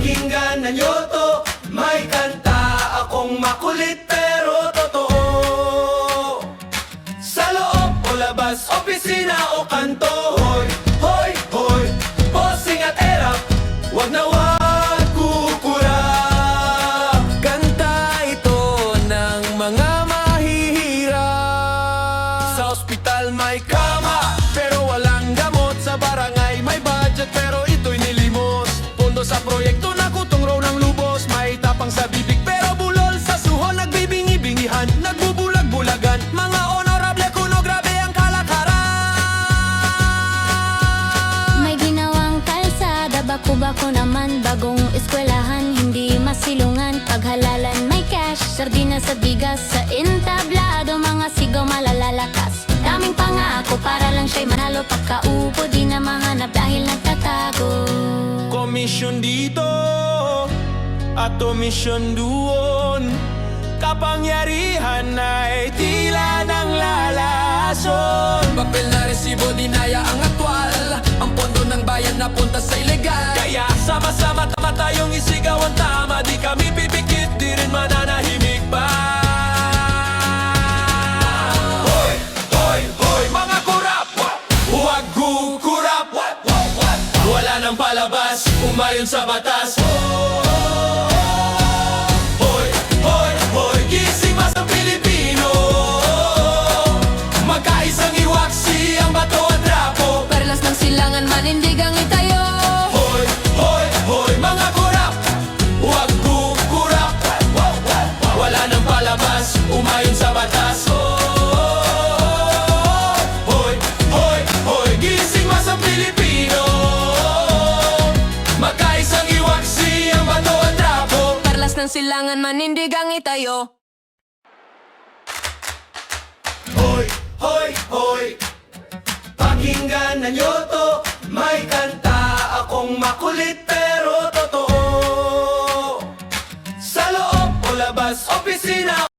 Pakinggan na nyo to. May kanta akong makulit pero totoo. Sa loob o labas, opisina o kanto Hoy, hoy, hoy, bossing at erap Wag na wag kukurap Kanta ito ng mga mahihirap Sa ospital may kama Pero walang gamot. Sa barangay may budget Pero kalsada, bako-bako naman Bagong eskwelahan, hindi masilungan. Paghalalan may cash, sardinas sa bigas Sa entablado, mga sigaw malalalakas. Daming pangako para lang siya'y manalo. Pagkaupo, di na mahanap dahil nagtatago. Komisyon dito at komisyon doon Kapangyarihan ay tila ng lalason. Papel na resibo, dinaya ang aktwal Ang pondo ng bayan napunta sa ilegal. Kaya sama-sama tama tayong isigaw ang tama. Di kami pipikit, di rin mananahimik pa. Hoy, hoy, hoy, mga kurap! Huwag kukurap! Wala nang palabas, umayon sa batas. Hoy, ng silangan, manindigang itayo Hoy, hoy, hoy Pakinggan na nyo to. May kanta akong makulit pero totoo. Sa loob o labas, opisina